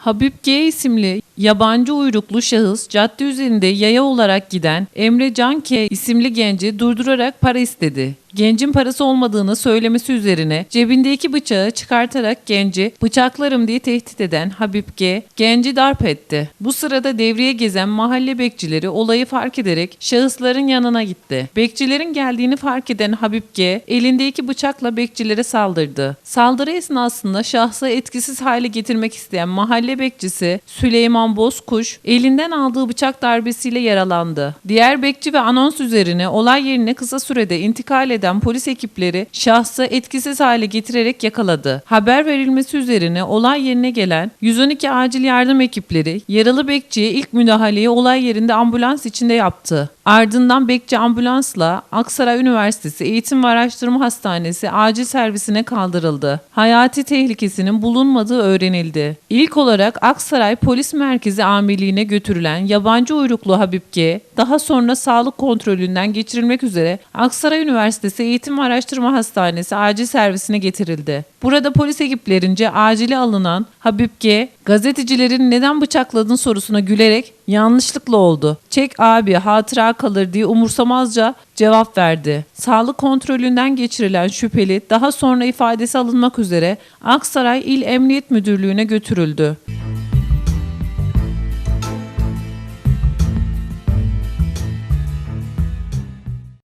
Habib G isimli yabancı uyruklu şahıs cadde üzerinde yaya olarak giden Emre Can K isimli genci durdurarak para istedi. Gencin parası olmadığını söylemesi üzerine cebindeki bıçağı çıkartarak genci bıçaklarım diye tehdit eden Habib G genci darp etti. Bu sırada devreye gezen mahalle bekçileri olayı fark ederek şahısların yanına gitti. Bekçilerin geldiğini fark eden Habib G elindeki bıçakla bekçilere saldırdı. Saldırı esnasında şahsı etkisiz hale getirmek isteyen mahalle bekçisi Süleyman Bozkuş elinden aldığı bıçak darbesiyle yaralandı. Diğer bekçi ve anons üzerine olay yerine kısa sürede intikal polis ekipleri şahsı etkisiz hale getirerek yakaladı. Haber verilmesi üzerine olay yerine gelen 112 acil yardım ekipleri yaralı bekçiye ilk müdahaleyi olay yerinde ambulans içinde yaptı. Ardından bekçi ambulansla Aksaray Üniversitesi Eğitim ve Araştırma Hastanesi acil servisine kaldırıldı. Hayati tehlikesinin bulunmadığı öğrenildi. İlk olarak Aksaray Polis Merkezi Amirliğine götürülen yabancı uyruklu Habib G, daha sonra sağlık kontrolünden geçirilmek üzere Aksaray Üniversitesi Eğitim ve Araştırma Hastanesi acil servisine getirildi. Burada polis ekiplerince acile alınan Habib G, gazetecilerin neden bıçakladın sorusuna gülerek yanlışlıkla oldu. Çek abi hatıra kalır diye umursamazca cevap verdi. Sağlık kontrolünden geçirilen şüpheli daha sonra ifadesi alınmak üzere Aksaray İl Emniyet Müdürlüğü'ne götürüldü.